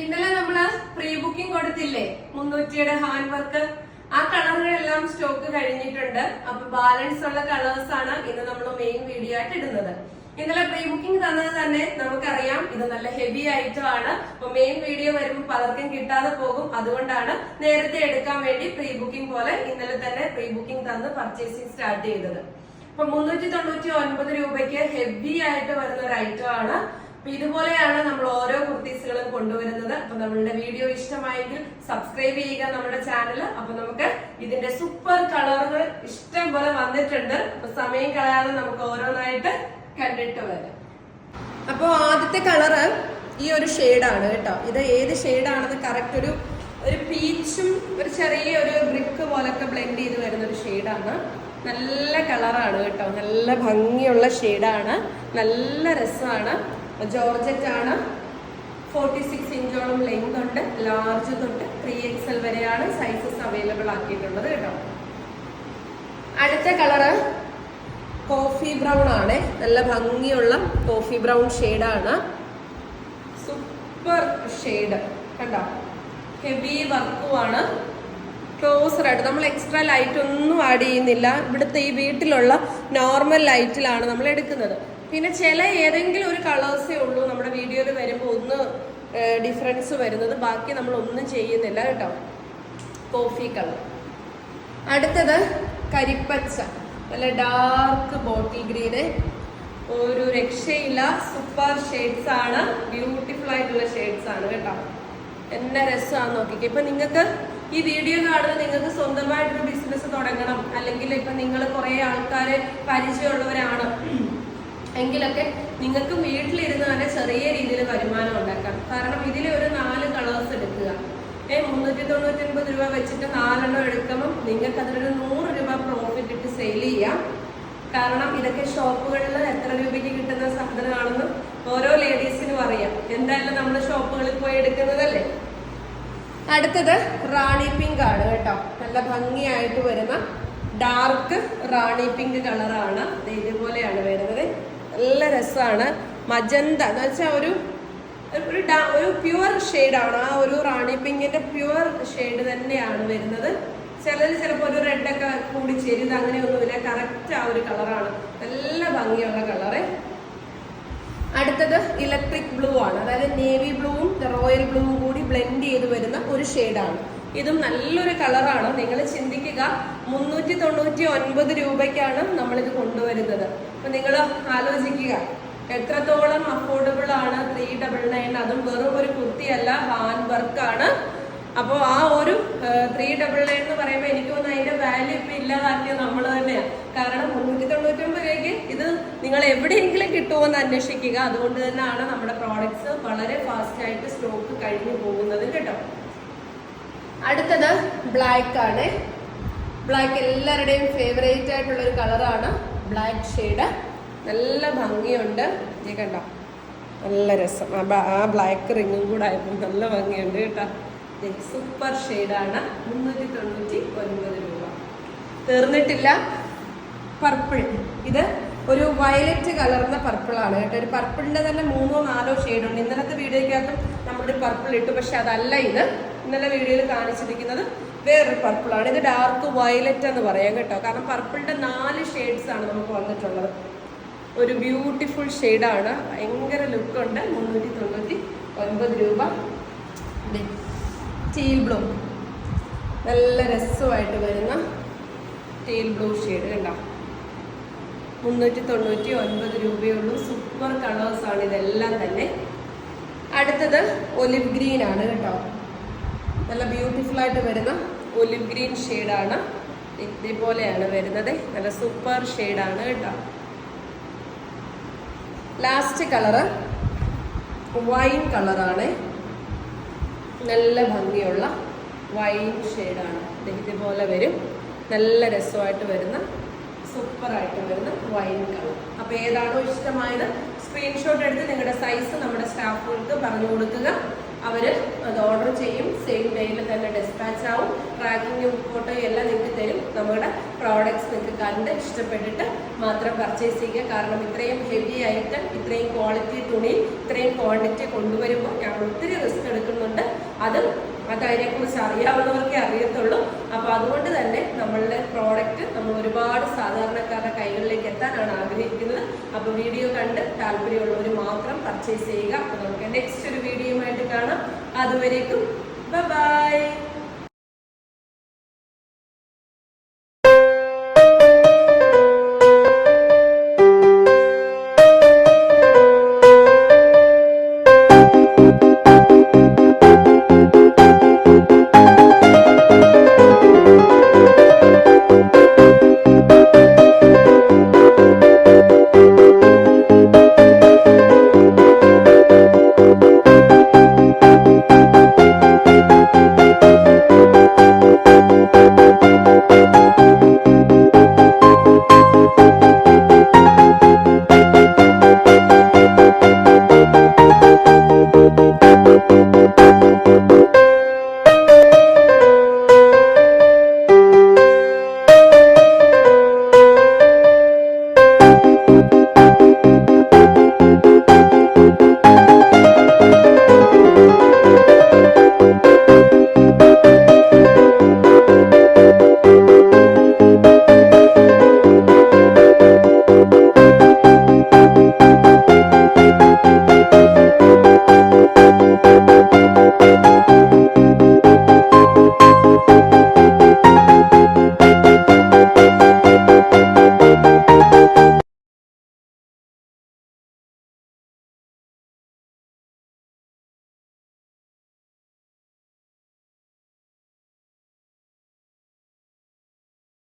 ഇന്നലെ നമ്മൾ pre booking കൊടുത്തില്ലേ? മുന്നൂറ്റിയുടെ ഹാൻഡ് വർക്ക് ആ കളറുകളെല്ലാം സ്റ്റോക്ക് കഴിഞ്ഞിട്ടുണ്ട്. അപ്പൊ ബാലൻസ് ഉള്ള കളേഴ്സ് ആണ് ഇന്ന് നമ്മൾ മെയിൻ വീഡിയോ ആയിട്ട് ഇടുന്നത്. ഇന്നലെ പ്രീ ബുക്കിംഗ് തന്നത് തന്നെ നമുക്കറിയാം ഇത് നല്ല ഹെവി ഐറ്റം ആണ്. അപ്പൊ മെയിൻ വീഡിയോ വരുമ്പോൾ പലർക്കും കിട്ടാതെ പോകും. അതുകൊണ്ടാണ് നേരത്തെ എടുക്കാൻ വേണ്ടി പ്രീ ബുക്കിംഗ് പോലെ ഇന്നലെ തന്നെ പ്രീ ബുക്കിംഗ് തന്ന് പർച്ചേസിംഗ് സ്റ്റാർട്ട് ചെയ്തത്. അപ്പൊ മുന്നൂറ്റി തൊണ്ണൂറ്റി ഒൻപത് രൂപയ്ക്ക് ഹെവി ആയിട്ട് വരുന്ന ഒരു ഐറ്റം ആണ്. അപ്പൊ ഇതുപോലെയാണ് നമ്മൾ ഓരോ കുർത്തീസുകളും കൊണ്ടുവരുന്നത്. അപ്പൊ നമ്മളുടെ വീഡിയോ ഇഷ്ടമായെങ്കിൽ സബ്സ്ക്രൈബ് ചെയ്യുക നമ്മുടെ ചാനൽ അപ്പൊ നമുക്ക് ഇതിന്റെ സൂപ്പർ കളറുകൾ ഇഷ്ടം പോലെ വന്നിട്ടുണ്ട്. അപ്പൊ സമയം കളയാതെ നമുക്ക് ഓരോന്നായിട്ട് കണ്ടിട്ട് വരാം. അപ്പോൾ ആദ്യത്തെ കളറ് ഈ ഒരു ഷെയ്ഡാണ് കേട്ടോ. ഇത് ഏത് ഷെയ്ഡാണെന്ന് കറക്റ്റ് ഒരു ഒരു പീച്ചും ഒരു ചെറിയ ഒരു ബ്രിക്ക് പോലൊക്കെ ബ്ലെൻഡ് ചെയ്ത് വരുന്ന ഒരു ഷെയ്ഡാണ് നല്ല കളറാണ് കേട്ടോ. നല്ല ഭംഗിയുള്ള ഷെയ്ഡാണ് നല്ല രസമാണ്. ജോർജറ്റ് ആണ്. ഫോർട്ടി സിക്സ് ഇഞ്ചോളം ലെങ്ത് ഉണ്ട്. ലാർജ് തൊട്ട് ത്രീ എൽ വരെയാണ് സൈസസ് അവൈലബിൾ ആക്കിയിട്ടുള്ളത് കേട്ടോ. അടുത്ത കളറ് കോഫി ബ്രൗൺ ആണ്. നല്ല ഭംഗിയുള്ള കോഫി ബ്രൗൺ ഷെയ്ഡാണ് സൂപ്പർ ഷെയ്ഡ് കണ്ടോ? ഹെവി വർക്കുമാണ് ക്ലോസർ ആയിട്ട് നമ്മൾ എക്സ്ട്രാ ലൈറ്റ് ഒന്നും ആഡ് ചെയ്യുന്നില്ല. ഇവിടുത്തെ ഈ വീട്ടിലുള്ള നോർമൽ ലൈറ്റിലാണ് നമ്മൾ എടുക്കുന്നത്. പിന്നെ ചില ഏതെങ്കിലും ഒരു കളേഴ്സേ ഉള്ളൂ നമ്മുടെ വീഡിയോയിൽ വരുമ്പോൾ ഒന്ന് ഡിഫറൻസ് വരുന്നത്. ബാക്കി നമ്മൾ ഒന്നും ചെയ്യുന്നില്ല കേട്ടോ. കോഫി കളർ അടുത്തത് കരിപ്പച്ച. നല്ല ഡാർക്ക് ബോട്ടിൽ ഗ്രീന് ഒരു രക്ഷയില്ല. സൂപ്പർ ഷെയ്ഡ്സ് ആണ്. ബ്യൂട്ടിഫുൾ ആയിട്ടുള്ള ഷെയ്ഡ്സ് ആണ് കേട്ടോ. എന്നെ രസമാണെന്ന് നോക്കിക്കേ. ഇപ്പൊ നിങ്ങൾക്ക് ഈ വീഡിയോ കാണുന്നത് നിങ്ങൾക്ക് സ്വന്തമായിട്ടൊരു ബിസിനസ് തുടങ്ങണം. അല്ലെങ്കിൽ ഇപ്പൊ നിങ്ങൾ കുറെ ആൾക്കാരെ പരിചയമുള്ളവരാണ്. എങ്കിലൊക്കെ നിങ്ങൾക്ക് വീട്ടിലിരുന്ന് തന്നെ ചെറിയ രീതിയിൽ വരുമാനം ഉണ്ടാക്കാം. കാരണം ഇതിൽ ഒരു നാല് കളേഴ്സ് എടുക്കുക. ഏ മുന്നൂറ്റി തൊണ്ണൂറ്റി ഒൻപത് രൂപ വെച്ചിട്ട് നാലെണ്ണം എടുക്കുമ്പം നിങ്ങൾക്ക് അതിലൊരു നൂറ് രൂപ പ്രോഫിറ്റ് ഇട്ട് സെയിൽ ചെയ്യാം. കാരണം ഇതൊക്കെ ഷോപ്പുകളിൽ എത്ര രൂപയ്ക്ക് കിട്ടുന്ന സാധനമാണെന്ന് ഓരോ ലേഡീസിനും അറിയാം. എന്തായാലും നമ്മൾ ഷോപ്പുകളിൽ പോയി എടുക്കുന്നതല്ലേ? അടുത്തത് റാണി പിങ്ക് ആണ് കേട്ടോ. നല്ല ഭംഗിയായിട്ട് വരുന്ന ഡാർക്ക് റാണി പിങ്ക് കളറാണ് ഇതുപോലെയാണ് വരുന്നത്. നല്ല രസമാണ് മജന്ത എന്ന് വെച്ചാൽ ഒരു ഒരു ഡാ- ഒരു പ്യുവർ ഷെയ്ഡാണ് ആ ഒരു റാണി പിങ്കിന്റെ പ്യുവർ ഷെയ്ഡ് തന്നെയാണ് വരുന്നത്. ചിലർ ചിലപ്പോൾ ഒരു റെഡൊക്കെ കൂടി ചേരുന്നത് അങ്ങനെയൊന്നുമില്ല. കറക്റ്റ് ആ ഒരു കളറാണ് നല്ല ഭംഗിയുള്ള കളറ് അടുത്തത് ഇലക്ട്രിക് ബ്ലൂ ആണ്. അതായത് നേവി ബ്ലൂവും റോയൽ ബ്ലൂവും കൂടി ബ്ലെൻഡ് ചെയ്ത് വരുന്ന ഒരു ഷെയ്ഡാണ് ഇതും നല്ലൊരു കളറാണ്. നിങ്ങൾ ചിന്തിക്കുക മുന്നൂറ്റി തൊണ്ണൂറ്റി ഒൻപത് രൂപയ്ക്കാണ് നമ്മളിത് കൊണ്ടുവരുന്നത്. അപ്പൊ നിങ്ങൾ ആലോചിക്കുക എത്രത്തോളം അഫോർഡബിൾ ആണ് ത്രീ ഡബിൾ നയൻ അതും വെറും ഒരു കുത്തിയല്ല ഹാൻഡ് വർക്കാണ് അപ്പോൾ ആ ഒരു ത്രീ ഡബിൾ നയൻ എന്ന് പറയുമ്പോൾ എനിക്ക് തോന്നുന്നു അതിന്റെ വാല്യൂ ഇപ്പൊ ഇല്ലാതാക്കിയത് നമ്മൾ തന്നെയാണ് കാരണം മുന്നൂറ്റി തൊണ്ണൂറ്റി ഒമ്പത് രൂപയ്ക്ക് ഇത് നിങ്ങൾ എവിടെയെങ്കിലും കിട്ടുമോ എന്ന് അന്വേഷിക്കുക. അതുകൊണ്ട് തന്നെയാണ് നമ്മുടെ പ്രോഡക്ട്സ് വളരെ ഫാസ്റ്റ് ആയിട്ട് സ്റ്റോക്ക് കഴിഞ്ഞു പോകുന്നത് കേട്ടോ. അടുത്തത് ബ്ലാക്ക് ആണ്. ബ്ലാക്ക് എല്ലാവരുടെയും ഫേവറേറ്റ് ആയിട്ടുള്ള ഒരു കളറാണ് ബ്ലാക്ക് ഷെയ്ഡ് നല്ല ഭംഗിയുണ്ട്. ഇത് കണ്ടോ? നല്ല രസം. ആ ബ്ലാക്ക് റിങ്ങും കൂടെ ആയപ്പോൾ നല്ല ഭംഗിയുണ്ട് കേട്ടോ. സൂപ്പർ ഷെയ്ഡാണ് മുന്നൂറ്റി തൊണ്ണൂറ്റി ഒൻപത് രൂപ. തീർന്നിട്ടില്ല. പർപ്പിൾ ഇത് ഒരു വയലറ്റ് കലർന്ന പർപ്പിളാണ് കേട്ടോ. ഒരു പർപ്പിളിന്റെ തന്നെ മൂന്നോ നാലോ ഷെയ്ഡുണ്ട് ഇന്നലത്തെ വീഡിയോയ്ക്കകത്തും നമ്മളൊരു പർപ്പിൾ ഇട്ടു. പക്ഷെ അതല്ല ഇത്. ഇന്നലെ വീഡിയോയിൽ കാണിച്ചിരിക്കുന്നത് വേറൊരു പർപ്പിളാണ് ഇത് ഡാർക്ക് വയലറ്റ് എന്ന് പറയാം കേട്ടോ. കാരണം പർപ്പിളിന്റെ നാല് ഷെയ്ഡ്സ് ആണ് നമുക്ക് വന്നിട്ടുള്ളത്. ഒരു ബ്യൂട്ടിഫുൾ ഷെയ്ഡാണ് ഭയങ്കര ലുക്കുണ്ട് മുന്നൂറ്റി തൊണ്ണൂറ്റി ഒൻപത് രൂപ ടീൽ ബ്ലൂ നല്ല രസമായിട്ട് വരുന്ന ടീൽ ബ്ലൂ ഷെയ്ഡ് കണ്ടോ? മുന്നൂറ്റി തൊണ്ണൂറ്റി ഒൻപത് രൂപയുള്ളൂ സൂപ്പർ കളേഴ്സാണ് ഇതെല്ലാം തന്നെ. അടുത്തത് ഒലിവ് ഗ്രീൻ ആണ് കേട്ടോ. നല്ല ബ്യൂട്ടിഫുൾ ആയിട്ട് വരുന്ന ഒലിവ് ഗ്രീൻ ഷെയ്ഡാണ് ഇതേപോലെയാണ് വരുന്നത്. നല്ല സൂപ്പർ ഷെയ്ഡാണ് കേട്ടോ. ലാസ്റ്റ് കളറ് വൈൻ കളറാണ് നല്ല ഭംഗിയുള്ള വൈൻ ഷെയ്ഡാണ് ഇതേപോലെ വരും. നല്ല രസമായിട്ട് വരുന്ന സൂപ്പറായിട്ട് വരുന്ന വൈൻ കളർ അപ്പോൾ ഏതാണോ ഇഷ്ടമായത് സ്ക്രീൻഷോട്ട് എടുത്ത് നിങ്ങളുടെ സൈസ് നമ്മുടെ സ്റ്റാഫുകൾക്ക് പറഞ്ഞു കൊടുക്കുക. അവർ അത് ഓർഡർ ചെയ്യും. സെയിം ഡേയിൽ തന്നെ ഡിസ്പാച്ച് ആവും. ട്രാക്കിങ്ങും ഫോട്ടോയും എല്ലാം നിങ്ങൾക്ക് തരും. നമ്മുടെ പ്രോഡക്റ്റ്സ് നിങ്ങൾക്ക് കണ്ട് ഇഷ്ടപ്പെട്ടിട്ട് മാത്രം പർച്ചേസ് ചെയ്യുക. കാരണം ഇത്രയും ഹെവി ഐറ്റം ഇത്രയും ക്വാളിറ്റി തുണി ഇത്രയും ക്വാണ്ടിറ്റി കൊണ്ടുവരുമ്പോൾ ഞാൻ ഒത്തിരി റിസ്ക് എടുക്കുന്നുണ്ട്. അതും അതിനെക്കുറിച്ച് അറിയാവുന്നവർക്കേ അറിയത്തുള്ളൂ. അപ്പോൾ അതുകൊണ്ട് തന്നെ നമ്മളുടെ പ്രോഡക്റ്റ് നമ്മൾ ഒരുപാട് സാധാരണക്കാരുടെ കൈകളിലേക്ക് എത്താനാണ് ആഗ്രഹിക്കുന്നത്. അപ്പോൾ വീഡിയോ കണ്ട് താല്പര്യമുള്ളവർ മാത്രം പർച്ചേസ് ചെയ്യുക. അപ്പോൾ നമുക്ക് നെക്സ്റ്റ് ഒരു വീഡിയോയുമായിട്ട് കാണാം. അതുവരേക്കും ബൈ